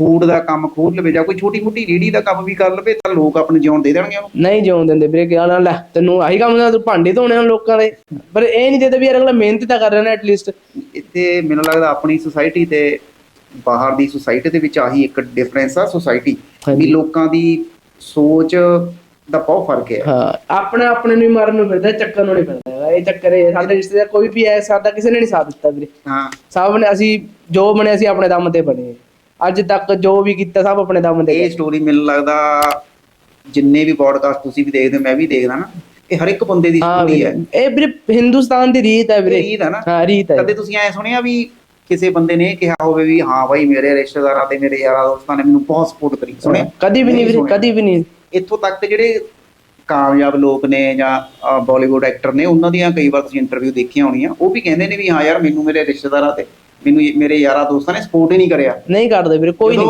Food ਦਾ ਕੰਮ ਖੋਲ ਲਵੇ ਜਾਂ ਕੋਈ ਛੋਟੀ ਮੋਟੀ ਰੇੜੀ ਦਾ ਕੰਮ ਵੀ ਕਰ ਲਵੇ ਤਾਂ ਲੋਕ ਆਪਣੇ ਜਿਉਣ ਦੇ ਦੇਣਗੇ ਉਹਨੂੰ। ਨਹੀਂ ਜਿਉਣ ਦਿੰਦੇ ਵੀਰੇ ਕਿਹਾ ਨਾ ਲੈ ਤੈਨੂੰ ਆਹੀ ਕੰਮ ਦਾ ਤੂੰ ਭਾਂਡੇ ਧੋਣੇ ਆ ਲੋਕਾਂ ਦੇ। ਪਰ ਇਹ ਨਹੀਂ ਦੇਦੇ ਵੀ ਯਾਰ ਅਗਲਾ ਮਿਹਨਤ ਤਾਂ ਕਰ ਰਿਹਾ ਨਾ ਐਟਲੀਸਟ ਇੱਥੇ ਮੈਨੂੰ ਲੱਗਦਾ ਆਪਣੀ ਸੁਸਾਇਟੀ ਤੇ ਬਾਹਰ ਦੀ ਸੁਸਾਇਟੀ ਦੇ ਵਿੱਚ ਆਹੀ ਇੱਕ ਡਿਫਰੈਂਸ ਆ ਸੁਸਾਇਟੀ ਵੀ। ਲੋਕਾਂ ਦੀ ਸੋਚ ਦਾ ਬਹੁਤ ਫ਼ਰਕ ਹੈ। ਹਾਂ ਆਪਣੇ ਆਪਣੇ ਨੂੰ ਹੀ ਮਾਰਨ ਨੂੰ ਫਿਰਦਾ ਚੱਕਰ ਨੂੰ ਨਹੀਂ ਫਿਰਦਾ। ਇਹ ਚੱਕਰ ਇਹ ਸਾਡੇ ਰਿਸ਼ਤੇਦਾਰ ਕੋਈ ਵੀ ਹੈ ਸਾਡਾ ਕਿਸੇ ਨੇ ਨਹੀਂ ਸਾਥ ਦਿੱਤਾ ਵੀਰੇ। ਹਾਂ। ਸਭ ਨੇ ਅਸੀਂ ਜੋ ਬਣੇ ਅਸੀਂ ਆਪਣੇ ਦਮ ਤੇ ਬਣੇ। ਅੱਜ ਤੱਕ ਜੋ ਵੀ ਕੀਤਾ ਸਭ ਆਪਣੇ ਦਮ ਤੇ ਇਹ ਸਟੋਰੀ ਮੈਨੂੰ ਲੱਗਦਾ ਜਿੰਨੇ ਵੀ ਪੋਡਕਾਸਟ ਤੁਸੀਂ ਵੀ ਦੇਖਦੇ ਹੋ, ਮੈਂ ਵੀ ਦੇਖਦਾ ਨਾ ਇਹ ਹਰ ਇੱਕ ਬੰਦੇ ਦੀ ਸਟੋਰੀ ਹੈ। ਇਹ ਵੀਰੇ ਹਿੰਦੁਸਤਾਨ ਦੀ ਰੀਤ ਹੈ ਵੀਰੇ। ਰੀਤ ਹੈ ਨਾ। ਹਾਂ ਰੀਤ ਹੈ। ਕਦੇ ਤੁਸੀਂ ਐ ਸੁਣਿਆ ਵੀ ਕਿਸੇ ਬੰਦੇ ਨੇ ਕਿਹਾ ਹੋਵੇ ਵੀ ਹਾਂ ਭਾਈ ਮੇਰੇ ਰਿਸ਼ਤੇਦਾਰਾਂ ਤੇ ਮੇਰੇ ਯਾਰਾਂ ਦੋਸਤਾਂ ਨੇ ਮੈਨੂੰ ਬਹੁਤ ਸਪੋਰਟ ਕਰੀ ਸੁਣਿਆ? ਕਦੀ ਵੀ ਨਹੀਂ ਵੀਰੇ। ਕਦੀ ਵੀ ਨਹੀਂ। ਇੱਥੋਂ ਤੱਕ ਤੇ ਜਿਹੜੇ ਕਾਮਯਾਬ ਲੋਕ ਨੇ ਜਾਂ ਬਾਲੀਵੁੱਡ ਐਕਟਰ ਨੇ ਉਹਨਾਂ ਦੀਆਂ ਕਈ ਵਾਰ ਤੁਸੀਂ ਇੰਟਰਵਿਊ ਦੇਖੀਆਂ ਹੋਣੀਆਂ ਉਹ ਵੀ ਕਹਿੰਦੇ ਨੇ ਵੀ ਹਾਂ ਯਾਰ ਮੈਨੂੰ ਮੇਰੇ ਰਿਸ਼ਤੇਦਾਰਾਂ ਤੇ ਮੈਨੂੰ ਇਹ- ਮੇਰੇ ਯਾਰਾਂ ਦੋਸਤਾਂ ਨੇ ਸਪੋਰਟ ਹੀ ਨਹੀਂ ਕਰਿਆ। ਨਹੀਂ ਕਰਦੇ ਵੀਰੇ ਕੋਈ ਨਹੀਂ